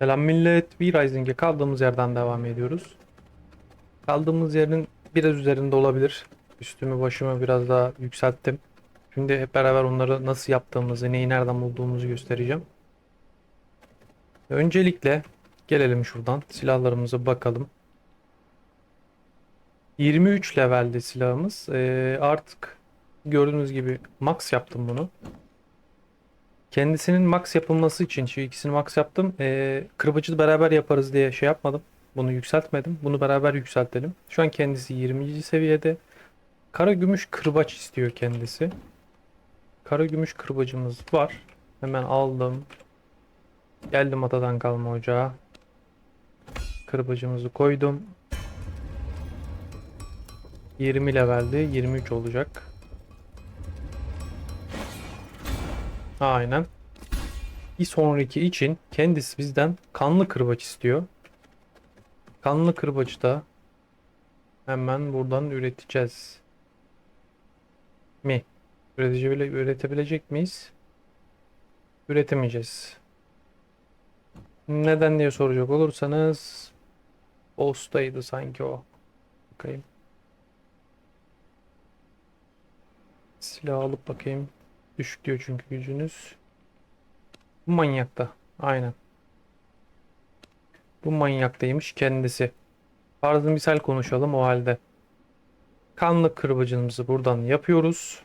Selam millet. V-Rising'e kaldığımız yerden devam ediyoruz. Kaldığımız yerin biraz üzerinde olabilir. Üstümü başımı biraz daha yükselttim. Şimdi hep beraber onları nasıl yaptığımızı, neyi nereden bulduğumuzu göstereceğim. Öncelikle gelelim şuradan silahlarımıza bakalım. 23 levelde silahımız. Ee, artık gördüğünüz gibi max yaptım bunu. Kendisinin max yapılması için şu ikisini max yaptım. Ee, kırbacı beraber yaparız diye şey yapmadım. Bunu yükseltmedim. Bunu beraber yükseltelim. Şu an kendisi 20. seviyede. Kara gümüş kırbaç istiyor kendisi. Kara gümüş kırbacımız var. Hemen aldım. Geldim atadan kalma ocağa. Kırbacımızı koydum. 20 levelde 23 olacak. Aynen. Bir sonraki için kendisi bizden kanlı kırbaç istiyor. Kanlı kırbacı da hemen buradan üreteceğiz. Mi? Üretecebile, üretebilecek miyiz? Üretemeyeceğiz. Neden diye soracak olursanız Boss'taydı sanki o. Bakayım. Silah alıp bakayım. Düşük diyor çünkü gücünüz. Bu manyakta. Aynen. Bu manyaktaymış kendisi. Farzı misal konuşalım o halde. Kanlı kırbacımızı buradan yapıyoruz.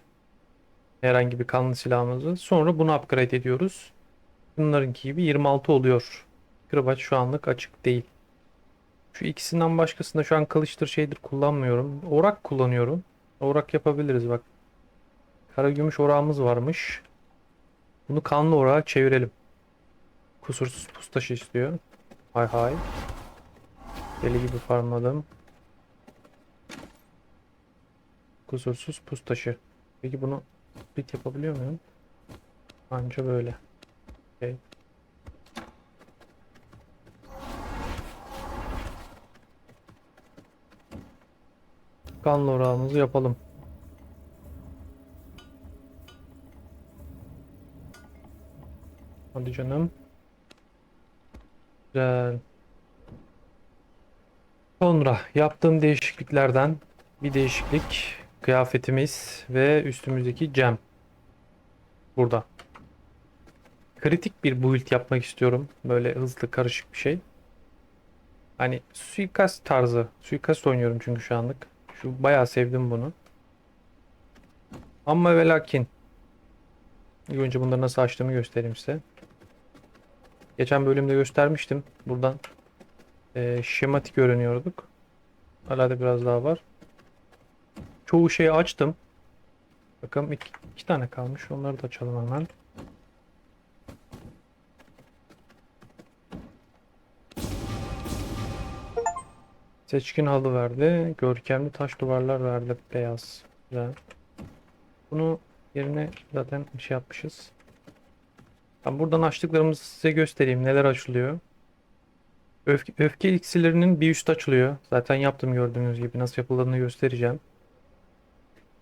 Herhangi bir kanlı silahımızı. Sonra bunu upgrade ediyoruz. Bunlarınki gibi 26 oluyor. Kırbaç şu anlık açık değil. Şu ikisinden başkasında şu an kılıçtır şeydir kullanmıyorum. Orak kullanıyorum. Orak yapabiliriz bak. Kara gümüş orağımız varmış. Bunu kanlı orağa çevirelim. Kusursuz pustaşı istiyor. Hay hay. Deli gibi farmladım. Kusursuz pustaşı. Peki bunu split yapabiliyor muyum? Anca böyle. Okay. Kanlı orağımızı yapalım. Hadi canım. Güzel. Sonra yaptığım değişikliklerden bir değişiklik kıyafetimiz ve üstümüzdeki cem. Burada. Kritik bir build yapmak istiyorum. Böyle hızlı karışık bir şey. Hani suikast tarzı. Suikast oynuyorum çünkü şu anlık. Şu bayağı sevdim bunu. Ama ve lakin. İlk önce bunları nasıl açtığımı göstereyim size. Geçen bölümde göstermiştim. Buradan e, şematik öğreniyorduk. Hala da biraz daha var. Çoğu şeyi açtım. Bakalım iki, iki tane kalmış. Onları da açalım hemen. Seçkin halı verdi. Görkemli taş duvarlar verdi. Beyaz. Güzel. Bunu yerine zaten şey yapmışız. Ben buradan açtıklarımızı size göstereyim. Neler açılıyor. Öfke, öfke iksirlerinin bir üst açılıyor. Zaten yaptım gördüğünüz gibi. Nasıl yapıldığını göstereceğim.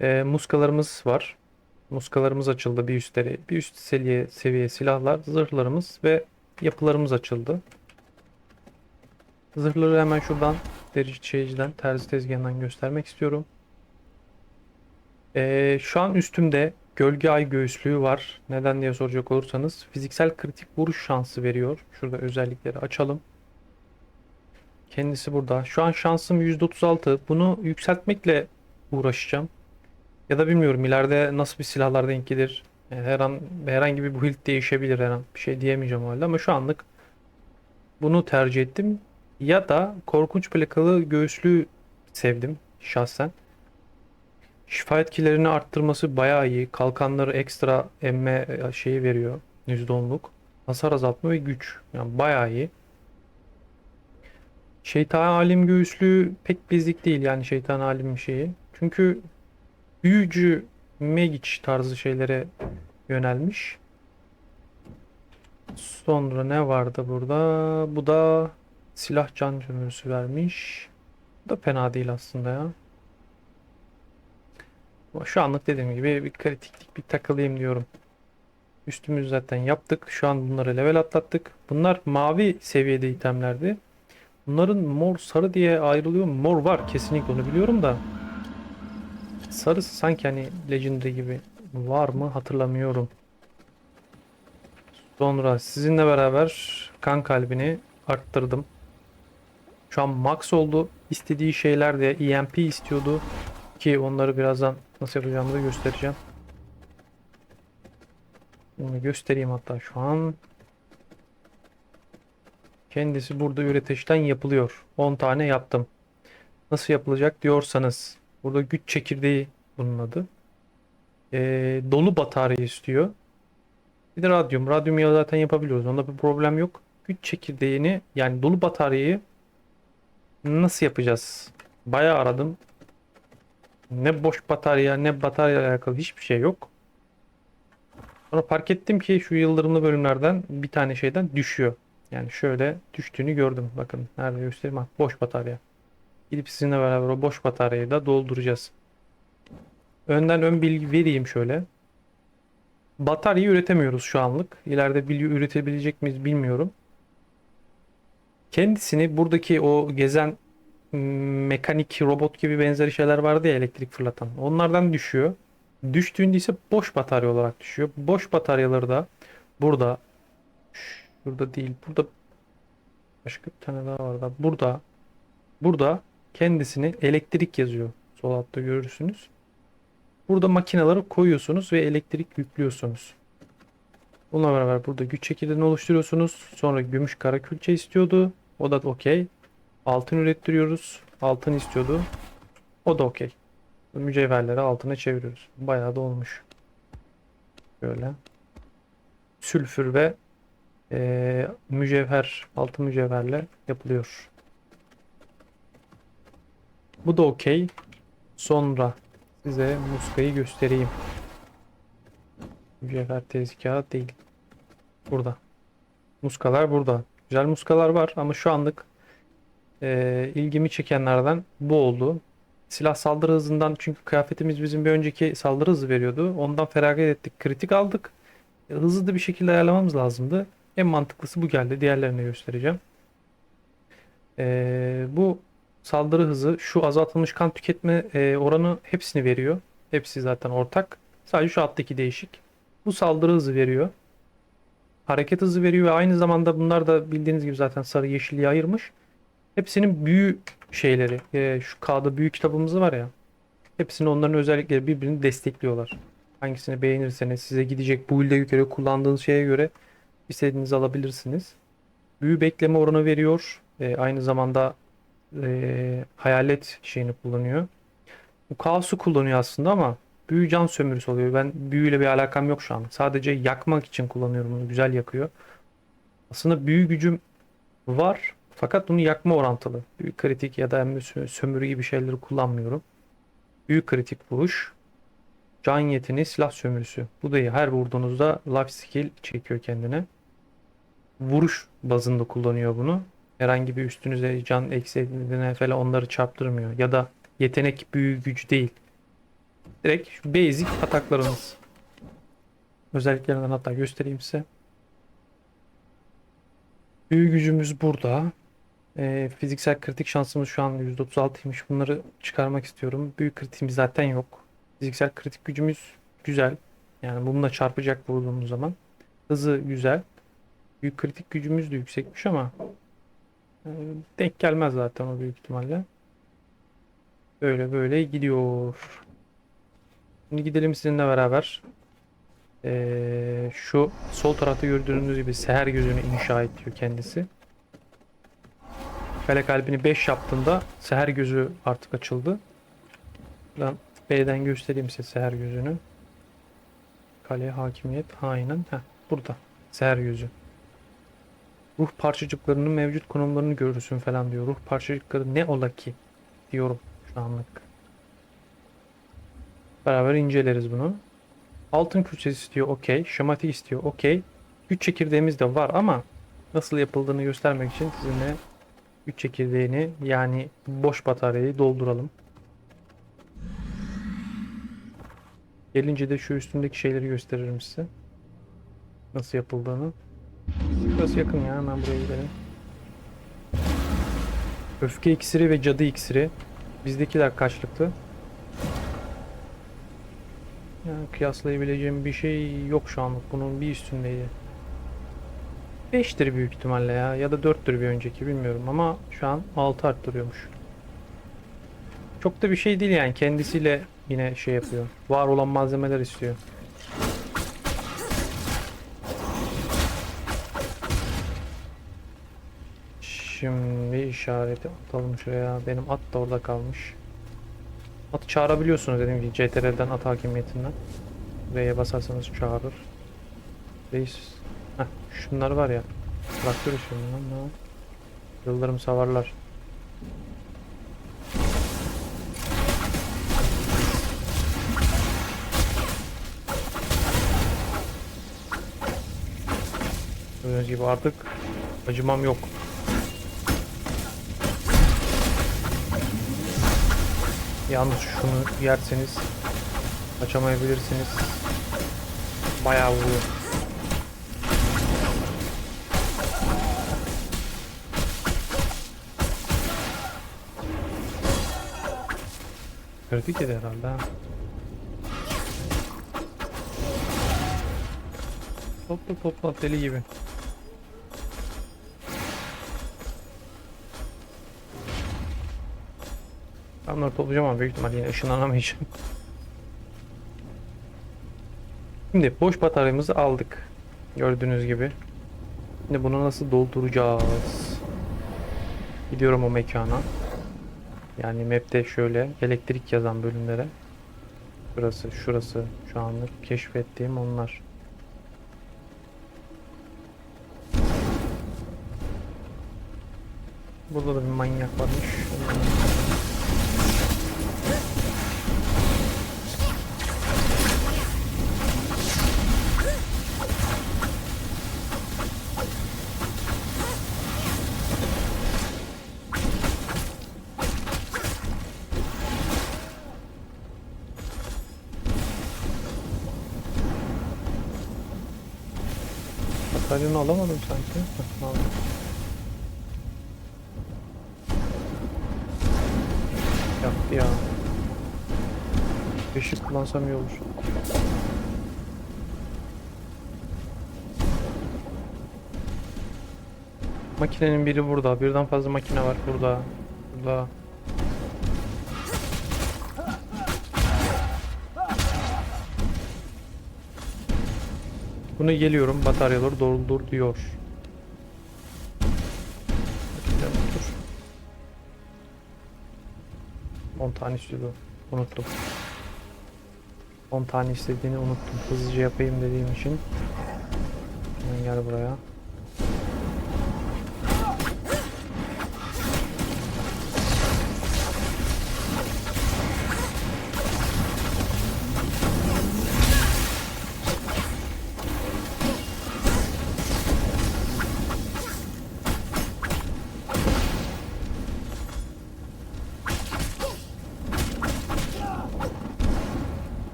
Ee, muskalarımız var. Muskalarımız açıldı bir üstleri. Bir üst seviye, seviye silahlar, zırhlarımız ve yapılarımız açıldı. Zırhları hemen şuradan derici şeyciden, terzi tezgahından göstermek istiyorum. Ee, şu an üstümde gölge ay göğüslüğü var. Neden diye soracak olursanız fiziksel kritik vuruş şansı veriyor. Şurada özellikleri açalım. Kendisi burada. Şu an şansım %36. Bunu yükseltmekle uğraşacağım. Ya da bilmiyorum ileride nasıl bir silahlar denk gelir. Yani her an herhangi bir build değişebilir her an. Bir şey diyemeyeceğim halde ama şu anlık bunu tercih ettim. Ya da korkunç plakalı göğüslüğü sevdim şahsen. Şifa etkilerini arttırması bayağı iyi. Kalkanları ekstra emme şeyi veriyor. %10'luk. Hasar azaltma ve güç. Yani bayağı iyi. Şeytan alim göğüslüğü pek bizlik değil yani şeytan alim şeyi. Çünkü büyücü mage tarzı şeylere yönelmiş. Sonra ne vardı burada? Bu da silah can sömürüsü vermiş. Bu da fena değil aslında ya. Şu anlık dediğim gibi bir kritiklik bir takılayım diyorum. Üstümüzü zaten yaptık. Şu an bunları level atlattık. Bunlar mavi seviyede itemlerdi. Bunların mor sarı diye ayrılıyor mu? Mor var kesinlikle onu biliyorum da. Sarısı sanki hani Legendary gibi var mı hatırlamıyorum. Sonra sizinle beraber kan kalbini arttırdım. Şu an max oldu. İstediği şeyler de EMP istiyordu. Ki onları birazdan nasıl yapacağımı da göstereceğim. Bunu göstereyim hatta şu an. Kendisi burada üretişten yapılıyor. 10 tane yaptım. Nasıl yapılacak diyorsanız. Burada güç çekirdeği bunun adı. Ee, dolu batarya istiyor. Bir de radyum. Radyum yağı zaten yapabiliyoruz. Onda bir problem yok. Güç çekirdeğini yani dolu bataryayı nasıl yapacağız? Bayağı aradım. Ne boş batarya ne batarya alakalı hiçbir şey yok. Sonra fark ettim ki şu yıldırımlı bölümlerden bir tane şeyden düşüyor. Yani şöyle düştüğünü gördüm. Bakın nerede göstereyim. Ha, boş batarya. Gidip sizinle beraber o boş bataryayı da dolduracağız. Önden ön bilgi vereyim şöyle. Batarya üretemiyoruz şu anlık. İleride bilgi üretebilecek miyiz bilmiyorum. Kendisini buradaki o gezen mekanik robot gibi benzeri şeyler vardı ya elektrik fırlatan. Onlardan düşüyor. Düştüğünde ise boş batarya olarak düşüyor. Boş bataryaları da burada şurada değil. Burada başka bir tane daha var da burada burada kendisini elektrik yazıyor. Sol altta görürsünüz. Burada makineleri koyuyorsunuz ve elektrik yüklüyorsunuz. Bununla beraber burada güç çekirdeğini oluşturuyorsunuz. Sonra gümüş kara külçe istiyordu. O da okey. Altın ürettiriyoruz. Altın istiyordu. O da okey. Mücevherleri altına çeviriyoruz. Bayağı da olmuş. Böyle. Sülfür ve eee, mücevher, altın mücevherle yapılıyor. Bu da okey. Sonra size muskayı göstereyim. Mücevher tezgahı değil. Burada. Muskalar burada. Güzel muskalar var ama şu anlık eee, ilgimi çekenlerden bu oldu. Silah saldırı hızından çünkü kıyafetimiz bizim bir önceki saldırı hızı veriyordu. Ondan feragat ettik. Kritik aldık. E, Hızlı da bir şekilde ayarlamamız lazımdı. En mantıklısı bu geldi. Diğerlerini göstereceğim. Ee, bu saldırı hızı şu azaltılmış kan tüketme e, oranı hepsini veriyor. Hepsi zaten ortak. Sadece şu alttaki değişik. Bu saldırı hızı veriyor. Hareket hızı veriyor ve aynı zamanda bunlar da bildiğiniz gibi zaten sarı yeşilliği ayırmış. Hepsinin büyü şeyleri. e, şu kağıda büyü kitabımız var ya. Hepsini onların özellikleri birbirini destekliyorlar. Hangisini beğenirseniz size gidecek build'e göre kullandığınız şeye göre istediğinizi alabilirsiniz. Büyü bekleme oranı veriyor. E, aynı zamanda e, hayalet şeyini kullanıyor. Bu kaosu kullanıyor aslında ama büyü can sömürüsü oluyor. Ben büyüyle bir alakam yok şu an. Sadece yakmak için kullanıyorum bunu. Güzel yakıyor. Aslında büyü gücüm var fakat bunu yakma orantılı. Büyük kritik ya da sö- sömürü gibi şeyleri kullanmıyorum. Büyük kritik vuruş. Can yetini silah sömürüsü. Bu da iyi. Her vurduğunuzda life skill çekiyor kendine. Vuruş bazında kullanıyor bunu. Herhangi bir üstünüze can eksildiğine falan onları çarptırmıyor. Ya da yetenek büyü güç değil. Direkt şu basic ataklarınız. Özelliklerinden hatta göstereyim size. Büyü gücümüz burada. Ee, fiziksel kritik şansımız şu an %36'ymış. Bunları çıkarmak istiyorum. Büyük kritiğimiz zaten yok. Fiziksel kritik gücümüz güzel. Yani bununla çarpacak vurduğumuz zaman. Hızı güzel. Büyük kritik gücümüz de yüksekmiş ama e, denk gelmez zaten o büyük ihtimalle. Böyle böyle gidiyor. Şimdi gidelim sizinle beraber. Ee, şu sol tarafta gördüğünüz gibi seher gözünü inşa ediyor kendisi. Kale kalbini 5 yaptığında seher gözü artık açıldı. Ben B'den göstereyim size seher gözünü. Kale hakimiyet aynen. Heh, burada. Seher gözü. Ruh parçacıklarının mevcut konumlarını görürsün falan diyor. Ruh parçacıkları ne ola ki diyorum şu anlık. Beraber inceleriz bunu. Altın külçesi istiyor okey. Şematik istiyor okey. Güç çekirdeğimiz de var ama nasıl yapıldığını göstermek için sizinle güç çekirdeğini yani boş bataryayı dolduralım. Gelince de şu üstündeki şeyleri gösteririm size. Nasıl yapıldığını. Burası yakın ya hemen buraya gidelim. Öfke iksiri ve cadı iksiri. Bizdekiler kaçlıktı? Yani kıyaslayabileceğim bir şey yok şu anlık. Bunun bir üstündeydi. 5'tir büyük ihtimalle ya. Ya da 4'tür bir önceki bilmiyorum ama şu an 6 arttırıyormuş. Çok da bir şey değil yani. Kendisiyle yine şey yapıyor. Var olan malzemeler istiyor. Şimdi işareti atalım şuraya. Benim at da orada kalmış. Atı çağırabiliyorsunuz dediğim gibi CTRL'den at hakimiyetinden. V'ye basarsanız çağırır. Reis. Şunlar var ya. Traktör işi bunlar? Yıldırım savarlar. Gördüğünüz gibi artık acımam yok. Yalnız şunu yerseniz kaçamayabilirsiniz. Bayağı vuruyor. Kritik yedi herhalde ha. Topla topla deli gibi. Ben bunları toplayacağım ama büyük ihtimalle yine ışınlanamayacağım. Şimdi boş bataryamızı aldık. Gördüğünüz gibi. Şimdi bunu nasıl dolduracağız? Gidiyorum o mekana. Yani map'te şöyle elektrik yazan bölümlere. Şurası, şurası şu anlık keşfettiğim onlar. Burada da bir manyak varmış. Bataryonu alamadım sanki. Aldım. Ya. Işık kullansam iyi olur. Makinenin biri burada. Birden fazla makine var burada. Burada. Bunu geliyorum bataryaları doldur diyor. Dur. 10 tane istiyordu. Unuttum. 10 tane istediğini unuttum. Hızlıca yapayım dediğim için. Hemen gel buraya.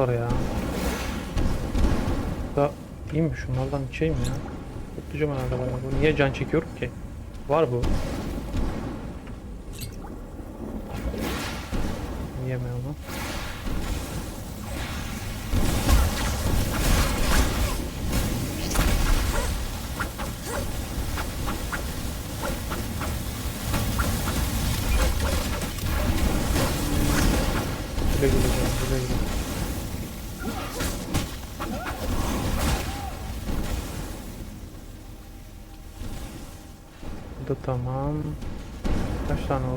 Sıkıntılılar ya. Da iyi mi şunlardan içeyim ya. Tutacağım herhalde bayağı. Bu niye can çekiyorum ki? Var bu. Yeme onu.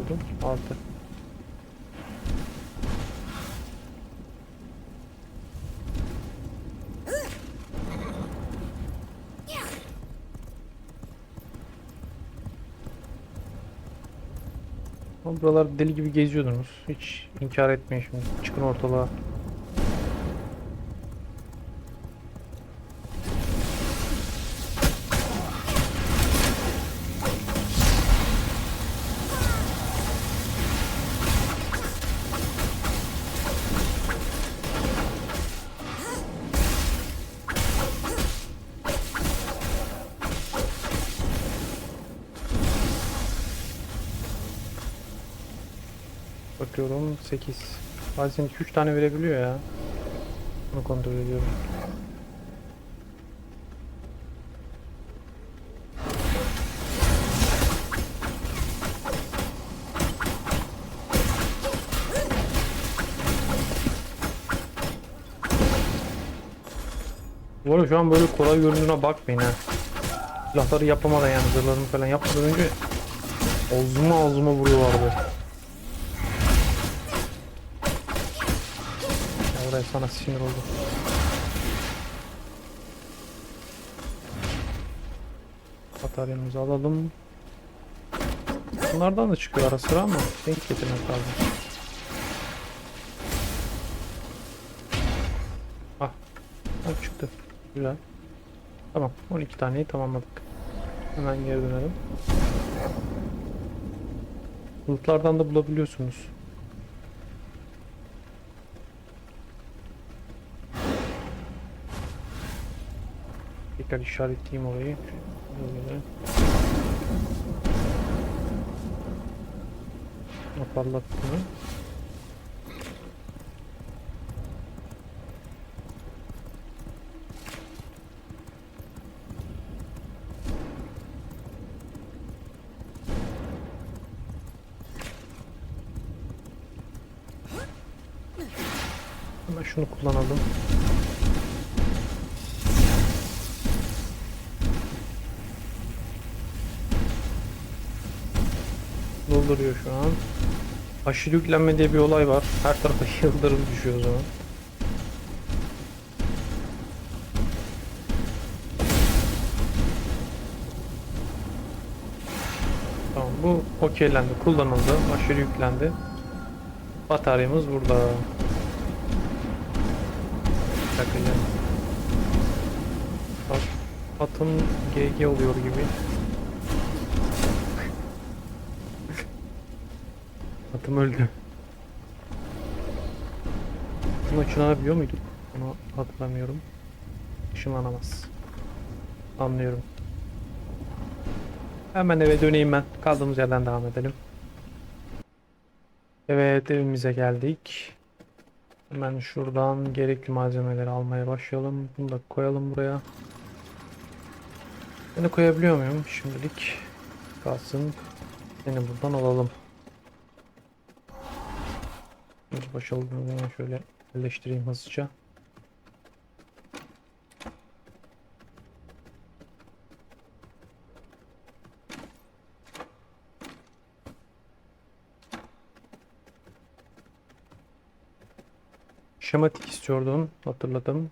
Oldu? 6. Ama buralar deli gibi geziyordunuz. Hiç inkar etmeyin şimdi. Çıkın ortalığa. Bazen 2-3 tane verebiliyor ya. Bunu kontrol ediyorum. Bu arada şu an böyle kolay göründüğüne bakmayın ha. Silahları yapamadan yani zırhlarını falan yapmadan önce ağzıma ağzıma vuruyorlardı. Oraya sana sinir oldu. Bataryamızı alalım. Bunlardan da çıkıyor ara sıra ama denk getirmek lazım. Ah, ah çıktı. Güzel. Tamam, 12 taneyi tamamladık. Hemen geri dönelim. Bulutlardan da bulabiliyorsunuz. Tekrar işaretleyeyim orayı. Parlattım. Şunu kullanalım. Şu an. Aşırı yüklenme diye bir olay var. Her tarafa yıldırım düşüyor o zaman. Tamam bu okeylendi, kullanıldı, aşırı yüklendi. Bataryamız burada. Takacağım. Bak, atım GG oluyor gibi. Atım öldü. Bunu ışınlanabiliyor muyduk? Onu hatırlamıyorum. Işınlanamaz. Anlıyorum. Hemen eve döneyim ben. Kaldığımız yerden devam edelim. Evet evimize geldik. Hemen şuradan gerekli malzemeleri almaya başlayalım. Bunu da koyalım buraya. Seni koyabiliyor muyum? Şimdilik kalsın. Seni buradan alalım. Şimdi başlayalım. Hemen şöyle yerleştireyim hızlıca. Şematik istiyordun. Hatırladım.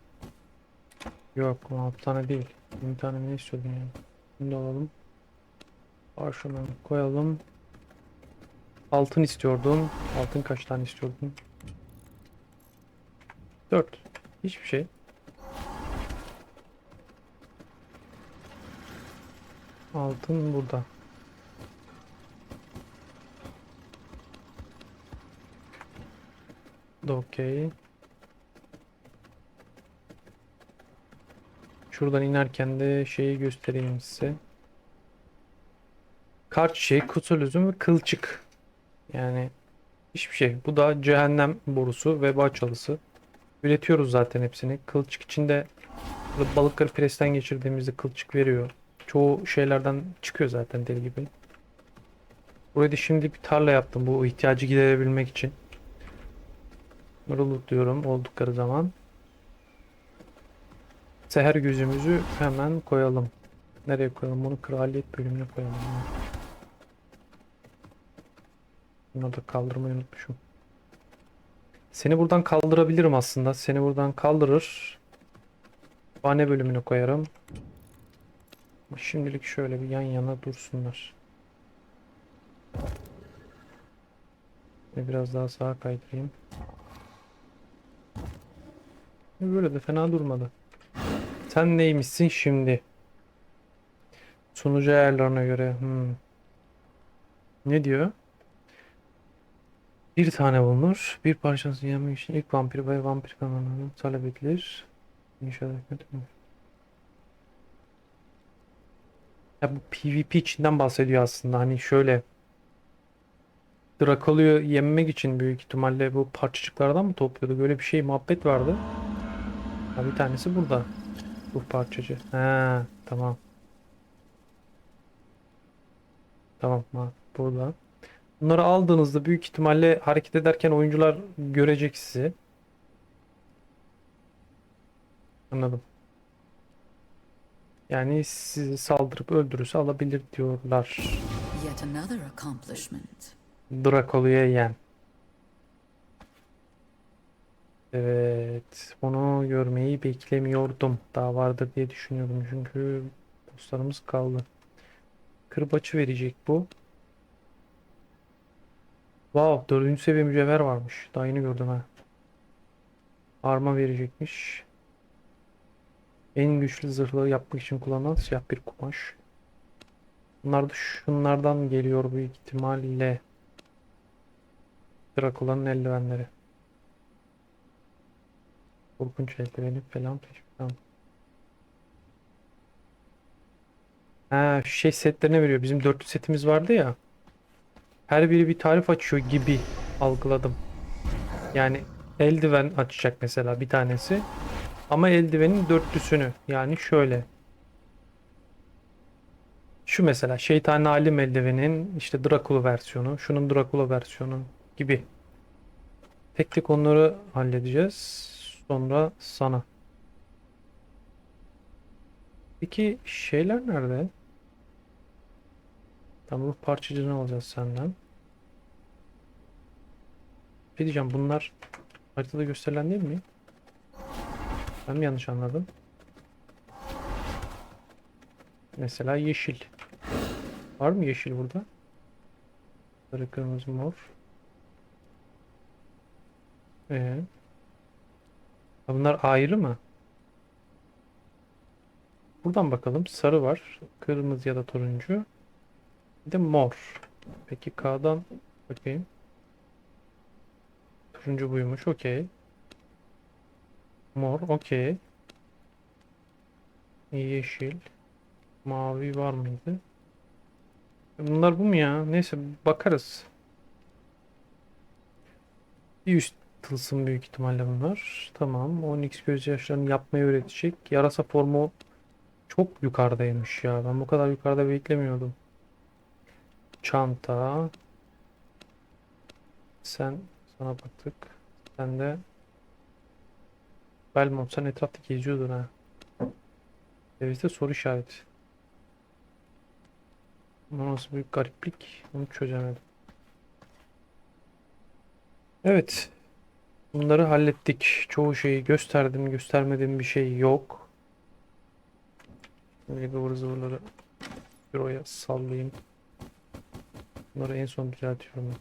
Yok 16 tane değil. 20 tane ne istiyordun yani? Da alalım. Parşömen koyalım. Altın istiyordun. Altın kaç tane istiyordun? 4. Hiçbir şey. Altın burada. Bu Da okey. Şuradan inerken de şeyi göstereyim size. Kart çiçeği, kutulüzüm ve kılçık. Yani hiçbir şey. Bu da cehennem borusu ve bağçalısı. Üretiyoruz zaten hepsini. Kılçık içinde balıkları presten geçirdiğimizde kılçık veriyor. Çoğu şeylerden çıkıyor zaten deli gibi. Buraya da şimdi bir tarla yaptım bu ihtiyacı giderebilmek için. Bunları lootluyorum oldukları zaman. Seher gözümüzü hemen koyalım. Nereye koyalım? Bunu kraliyet bölümüne koyalım. Bunu da kaldırmayı unutmuşum. Seni buradan kaldırabilirim aslında. Seni buradan kaldırır. Bane bölümüne koyarım. Şimdilik şöyle bir yan yana dursunlar. Ve biraz daha sağa kaydırayım. Böyle de fena durmadı. Sen neymişsin şimdi? Sunucu ayarlarına göre. Hmm. Ne diyor? Bir tane bulunur. Bir parçasını yemek için ilk vampir ve vampir kanalını talep edilir. İnşallah etmedim. Ya bu PvP içinden bahsediyor aslında. Hani şöyle Drakolu'yu yenmek için büyük ihtimalle bu parçacıklardan mı topluyorduk? Böyle bir şey muhabbet vardı. Ha, bir tanesi burada. Bu parçacı. Ha, tamam. Tamam, burada. Bunları aldığınızda büyük ihtimalle hareket ederken oyuncular görecek sizi. Anladım. Yani sizi saldırıp öldürürse alabilir diyorlar. Drakolu'ya yen. Evet, bunu görmeyi beklemiyordum. Daha vardır diye düşünüyordum çünkü dostlarımız kaldı. Kırbaçı verecek bu. Wow, dördüncü seviye mücevher varmış. Daha yeni gördüm ha. Arma verecekmiş. En güçlü zırhları yapmak için kullanılan siyah bir kumaş. Bunlar da şunlardan geliyor büyük ihtimalle. Drakula'nın eldivenleri. Korkunç eldiveni falan falan. Ha, şu şey setlerine veriyor. Bizim dörtlü setimiz vardı ya. Her biri bir tarif açıyor gibi algıladım. Yani eldiven açacak mesela bir tanesi. Ama eldivenin dörtlüsünü. Yani şöyle. Şu mesela şeytani alim eldivenin işte Drakula versiyonu. Şunun Drakula versiyonu gibi. Tek tek onları halledeceğiz. Sonra sana. Peki şeyler nerede? Tamam ruh parçacığını alacağız senden. Ne diyeceğim bunlar haritada gösterilen değil mi? Ben mi yanlış anladım? Mesela yeşil. Var mı yeşil burada? Sarı, kırmızı, mor. Ee, bunlar ayrı mı? Buradan bakalım. Sarı var. Kırmızı ya da turuncu. Bir de mor. Peki K'dan bakayım. Turuncu buymuş. Okey. Mor. Okey. Yeşil. Mavi var mıydı? Bunlar bu mu ya? Neyse bakarız. Bir üst tılsım büyük ihtimalle bunlar. Tamam. 10x gözyaşlarını yapmayı öğretecek. Yarasa formu çok yukarıdaymış ya. Ben bu kadar yukarıda beklemiyordum. Çanta. Sen sana baktık. Sen de Belmont sen etrafta geziyordun ha. Devizde soru işareti. Bu nasıl bir gariplik? Onu çözemedim. Evet. Bunları hallettik. Çoğu şeyi gösterdim. Göstermediğim bir şey yok. Böyle ıvır zıvırları büroya sallayayım. Bunları en son düzeltiyorum. ben.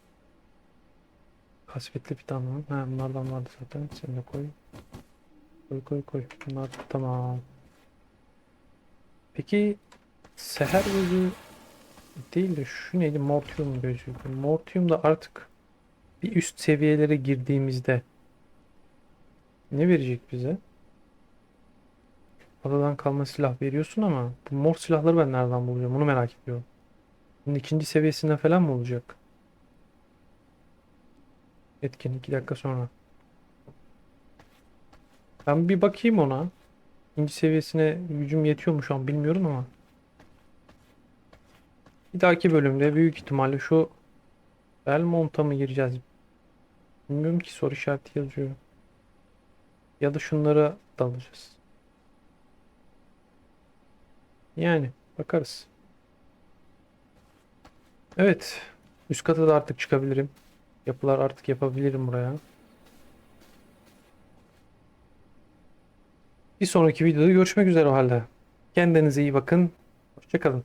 Kasvetli fidan mı? Ha, bunlardan vardı zaten. Sen de koy. Koy koy koy. Bunlar tamam. Peki seher gözü değil de şu neydi? Mortium gözüydü. Mortium da artık bir üst seviyelere girdiğimizde ne verecek bize? Adadan kalma silah veriyorsun ama bu mor silahları ben nereden bulacağım? Onu merak ediyorum. Bunun ikinci seviyesinde falan mı olacak? Etkin 2 dakika sonra. Ben bir bakayım ona. İkinci seviyesine gücüm yetiyor mu şu an bilmiyorum ama. Bir dahaki bölümde büyük ihtimalle şu Belmont'a mı gireceğiz? Bilmiyorum ki soru işareti yazıyor. Ya da şunlara dalacağız. Yani bakarız. Evet. Üst kata da artık çıkabilirim. Yapılar artık yapabilirim buraya. Bir sonraki videoda görüşmek üzere o halde. Kendinize iyi bakın. Hoşçakalın.